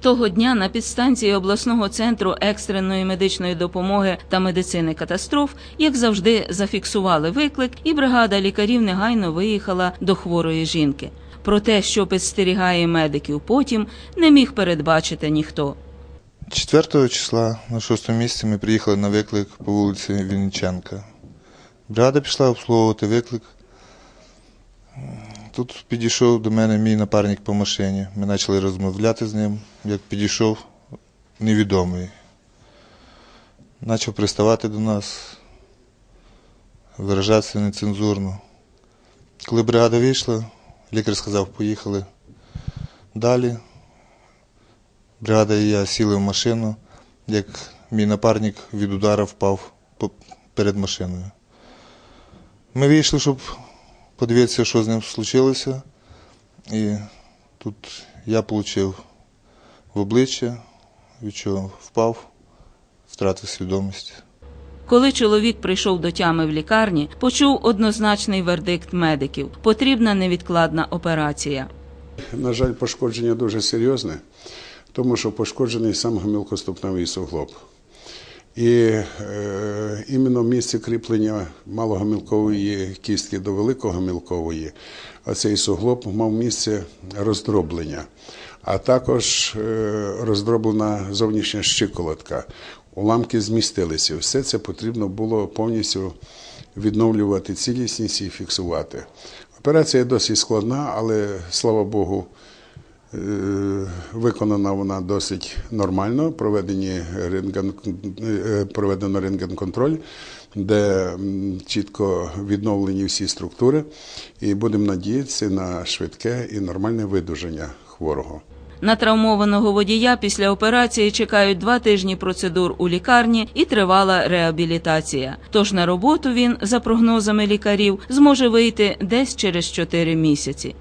Того дня на підстанції обласного центру екстреної медичної допомоги та медицини катастроф, як завжди, зафіксували виклик, і бригада лікарів негайно виїхала до хворої жінки. Про те, що підстерігає медиків потім, не міг передбачити ніхто. 4 числа на 6 місці ми приїхали на виклик по вулиці Вінниченка. Бригада пішла обслуговувати виклик. Тут підійшов до мене мій напарник по машині. Ми почали розмовляти з ним, як підійшов невідомий. Почав приставати до нас, виражатися нецензурно. Коли бригада вийшла, лікар сказав, поїхали далі. Бригада і я сіли в машину, як мій напарник від удара впав перед машиною. Ми вийшли, щоб подивитися, що з ним случилося. І тут я отримав в обличчя, від чого впав, втратив свідомість. Коли чоловік прийшов до тями в лікарні, почув однозначний вердикт медиків: потрібна невідкладна операція. На жаль, пошкодження дуже серйозне, тому що пошкоджений сам гомілкоступневий суглоб. І е, іменно в місці кріплення малогомілкової кістки до великогомілкової, оцей суглоб мав місце роздроблення, а також е, роздроблена зовнішня щиколотка. Уламки змістилися. Все це потрібно було повністю відновлювати цілісність і фіксувати. Операція досить складна, але слава Богу, виконана вона досить нормально. Проведені рентген, е, проведено рентген-контроль, де чітко відновлені всі структури, і будемо надіятися на швидке і нормальне видуження хворого. На травмованого водія після операції чекають два тижні процедур у лікарні і тривала реабілітація. Тож на роботу він, за прогнозами лікарів, зможе вийти десь через чотири місяці.